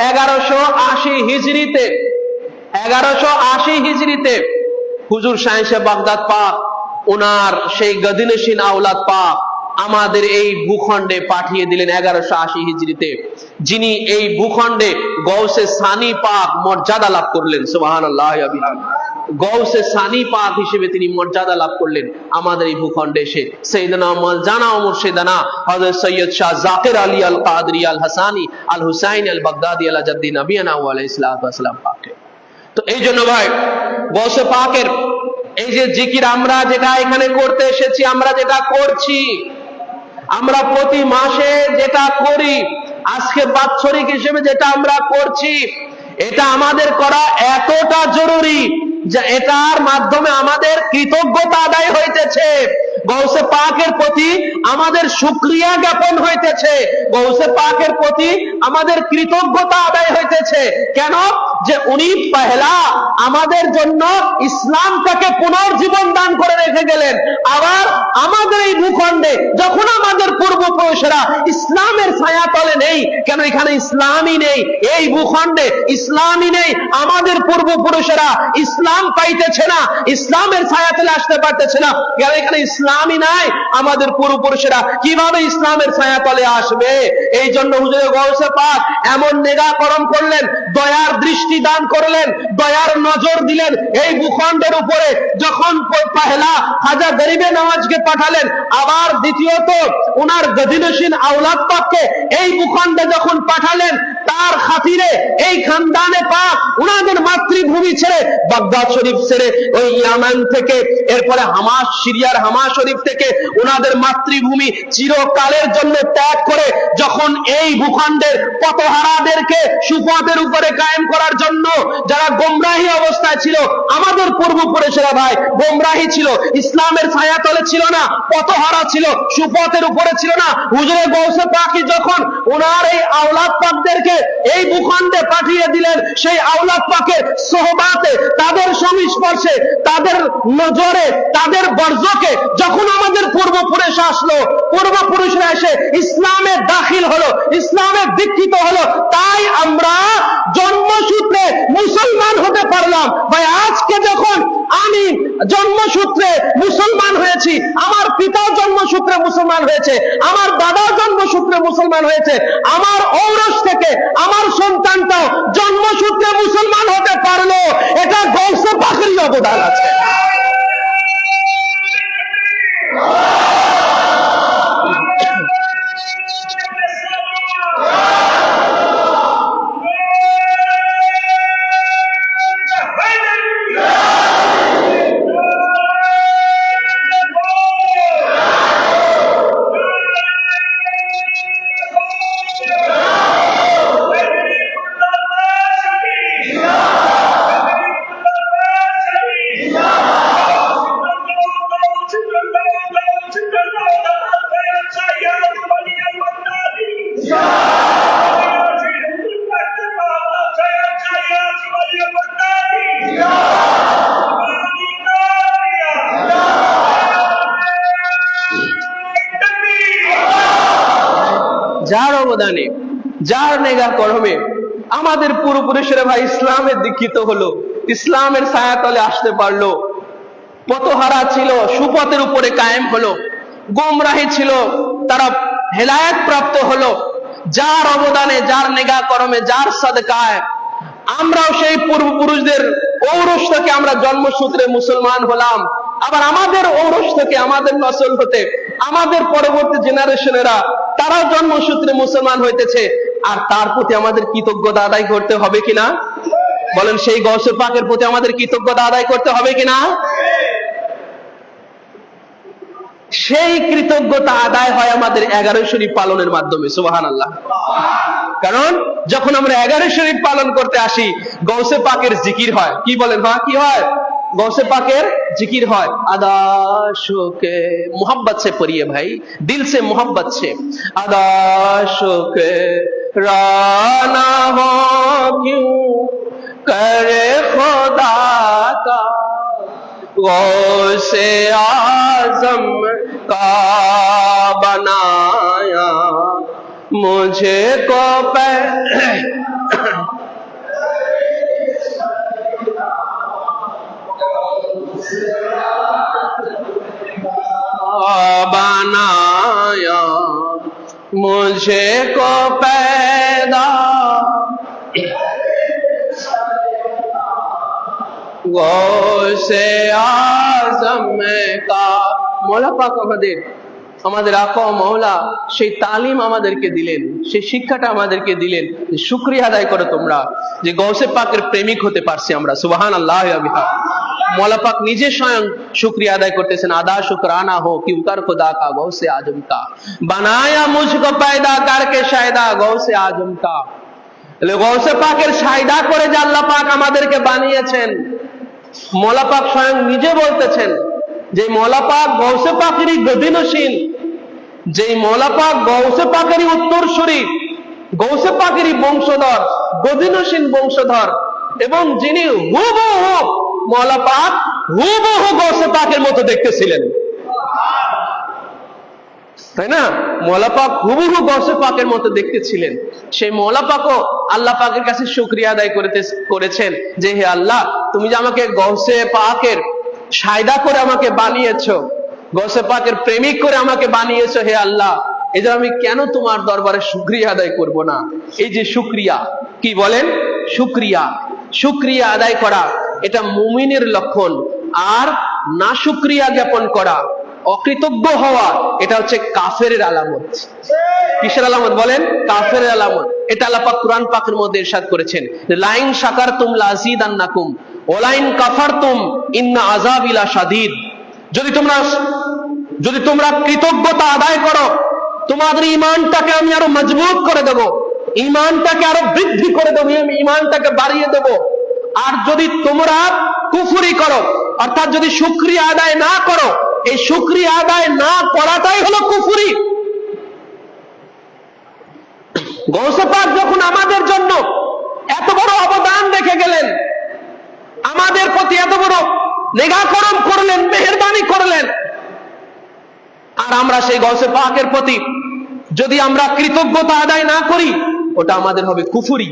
এগারোশো আশি হিজড়িতে, এগারোশো আশি হিজড়িতে হুজুর সাহেব বাগদাদ পাক ওনার সেই গদিনসীন আওলাদ পাক আমাদের এই ভূখণ্ডে পাঠিয়ে দিলেন এগারোশো আশি হিজড়িতে। যিনি এই ভূখণ্ডে গৌসে সানি পাক মর্যাদা লাভ করলেন সুবাহ আল্লাহ গৌসে সানি হিসেবে তিনি মর্যাদা লাভ করলেন আমাদের এই ভূখণ্ডে এসে। হযরত সৈয়দ শাহ আলী আল কাদরি আল হাসানি আল হুসাইন আল বাগদাদি আল পাকে। তো এই জন্য ভাই গৌসে পাকের এই যে জিকির আমরা যেটা এখানে করতে এসেছি, আমরা যেটা করছি, আমরা প্রতি মাসে যেটা করি, আজকে বাৎসরিক হিসেবে যেটা আমরা করছি, এটা আমাদের করা এতটা জরুরি যে এটার মাধ্যমে আমাদের কৃতজ্ঞতা আদায় হইতেছে। গৌসে পাকের প্রতি আমাদের সুক্রিয়া জ্ঞাপন হইতেছে। গৌসে পাকের প্রতি আমাদের কৃতজ্ঞতা আদায় হইতেছে। কেন? যে উনি পহেলা আমাদের জন্য ইসলামটাকে পুনর্জীবন দান করে রেখে গেলেন। আবার আমাদের এই ভূখণ্ডে যখন আমাদের পূর্বপুরুষেরা ইসলামের ছায়া তলে নেই। কেন এখানে ইসলামই নেই? এই ভূখণ্ডে ইসলামই নেই। আমাদের পূর্বপুরুষেরা ইসলাম পাইতেছে না, ইসলামের ছায়া তলে আসতে পারতেছে না। কেন এখানে ইসলামই নাই? আমাদের পূর্বপুরুষেরা কীভাবে ইসলামের ছায়া তলে আসবে? এই জন্য হুজুরে গৌসে পাক এমন নেগাকরণ করলেন দয়ার দৃষ্টি দান করলেন, দয়ার নজর দিলেন। এই ভূখণ্ডের উপরে যখন পহেলা হাজা গরিবে নওয়াজকে পাঠালেন, আবার দ্বিতীয়ত উনার গদিনসীন আওলাদ পাককে এই ভূখণ্ডে যখন পাঠালেন তার খাতিরে এই খানদানে পাক উনাদের মাতৃভূমি ছেড়ে, বাগদাদ শরীফ ছেড়ে, ওই ইয়ামান থেকে, এরপরে হামাস, সিরিয়ার হামা শরীফ থেকে উনাদের মাতৃভূমি চিরকালের জন্য ত্যাগ করে, যখন এই ভূখণ্ডের পতহারাদেরকে সুপথের উপরে কায়েম করার জন্য যারা গোমরাহী অবস্থায় ছিল, আমাদের পূর্বপুরুষেরা ভাই গোমরাহী ছিল, ইসলামের ছায়াতলে ছিল না, পতহারা ছিল সুপথের উপরে ছিল না। হুজুরে গৌসে পাখি যখন ওনার এই আওলাদ পাকদেরকে এই ভূখণ্ডে পাঠিয়ে দিলেন সেই আওলাদ পাকের সোহবাতে, তাদের সংস্পর্শে তাদের নজরে, তাদের বর্জকে যখন আমাদের পূর্বপুরুষ আসলো, পূর্বপুরুষরা এসে ইসলামে দাখিল হলো, ইসলামে দীক্ষিত হলো, তাই আমরা জন্মসূত্রে মুসলমান হতে পারলাম। ভাই, আজকে যখন জন্মসূত্রে মুসলমান হয়েছি। আমার পিতাও জন্মসূত্রে মুসলমান হয়েছে। আমার দাদাও জন্মসূত্রে মুসলমান হয়েছে। আমার ঔরস থেকে আমার সন্তানটা জন্মসূত্রে মুসলমান হতে পারল। এটা গৌসে পাখির অবদান আছে। অবদানে যার নেগা করমে আমাদের পূর্বপুরুষেরা ভাই ইসলামের দীক্ষিত হলো, ইসলামের ছায়াতলে আসতে পারল। পতহারা ছিল, সুপথের উপরে কায়েম হলো। গোমরাহি ছিল, তারা হেলায়ত প্রাপ্ত হলো। যার অবদানে, যার নেগা করমে যার সদকায়, আমরাও সেই পূর্বপুরুষদের ঔরস থেকে আমরা জন্মসূত্রে মুসলমান হলাম। আবার আমাদের ঔরস থেকে, আমাদের নসল হতে, আমাদের পরবর্তী জেনারেশনেরা তারাও জন্মসূত্রে মুসলমান হইতেছে, আর তার প্রতি আমাদের কৃতজ্ঞতা আদায় করতে হবে কিনা? বলেন, সেই গৌসে পাকের প্রতি আমাদের কৃতজ্ঞতা আদায় করতে হবে কিনা? সেই কৃতজ্ঞতা আদায় হয় আমাদের এগারো শরীফ পালনের মাধ্যমে সুবাহান আল্লাহ কারণ, যখন আমরা এগারো শরীফ পালন করতে আসি গৌসে পাকের জিকির হয়। কি বলেন হ্যাঁ কি হয়? গৌসে পাকের জিকির হয়। আদাশোকে মোহাম্মত সে পড়িয়ে ভাই, দিল সে মোহাম্মত সে। আদাশোকে রানা হো কিউ করে খোদা কা। গৌসে আজম কা বানায়া। মুঝে কো পে बनाया मुझे को पैदा गो से आजम का পাক আমাদের আমাদের আক মৌলা, সেই তালিম আমাদেরকে দিলেন, সেই শিক্ষাটা আমাদেরকে দিলেন শুক্রিয়া আদায় করো তোমরা, যে গৌসে পাকের প্রেমিক হতে পারছি আমরা সুবাহান আল্লাহ মলাপাক নিজে স্বয়ং শুক্রিয়া আদায় করতেছেন। আদা শুকরানা হো, কি খুদা কা গৌ আজম কা। বানায়া মুজকো পায়দা কারকে শায়দা গৌ আজম কা। গৌসে পাকের শায়দা করে যে আল্লাহ পাক আমাদেরকে বানিয়েছেন মলাপাক স্বয়ং নিজে বলতেছেন যে মলাপাক গৌসে পাকেরই গদিনশীল যে মলাপাক গৌসে পাকেরই উত্তরসূরি গৌসে পাকেরই বংশধর গদিনশীল বংশধর, এবং যিনি হুবহু মৌলা পাক হুবহু গৌসে পাকের মতো দেখতেছিলেন। তাই না? মৌলা পাক হুবহু পাকের মতো দেখতে ছিলেন সেই মৌলা পাকও আল্লাহ পাকের কাছে শুক্রিয়া আদায় করতে, করেছেন যে, হে আল্লাহ, তুমি যে আমাকে পাকের সায়দা করে আমাকে পাকের প্রেমিক করে আমাকে বানিয়েছো, হে আল্লাহ আমি কেন তোমার দরবারে শুক্রিয়া আদায় করব না? এই যে শুক্রিয়া, কি বলেন? শুক্রিয়া। শুক্রিয়া আদায় করা এটা মুমিনের লক্ষণ। আর না শুক্রিয়া জ্ঞাপন করা, অকৃতজ্ঞ হওয়া, এটা হচ্ছে কাফের আলামত। কিসের আলামত বলেন? কাফের আলামত। এটা আল্লাপাক কোরআন পাকের মধ্যে ইরশাদ করেছেন। লাইন শাকার তুম লাজিদ আন্নাকুম ওলাইন কাফার তুম ইন্না আজাবিলা সাদিদ যদি তোমরা যদি তোমরা কৃতজ্ঞতা আদায় করো, তোমাদের ইমানটাকে আমি আরও মজবুত করে দেব। ইমানটাকে আরও বৃদ্ধি করে দেবো। ইমানটাকে বাড়িয়ে দেব। আর যদি তোমরা কুফুরি করো, অর্থাৎ যদি শুক্রিয়া আদায় না করো, এই শুক্রিয়া আদায় না করাটাই হলো কুফুরি। গৌসপাক যখন আমাদের জন্য এত বড় অবদান রেখে গেলেন, আমাদের প্রতি এত বড় নেগাকরম করলেন, মেহরবানি করলেন, আর আমরা সেই গৌসে পাকের প্রতি যদি আমরা কৃতজ্ঞতা আদায় না করি, ওটা আমাদের হবে কুফুরি।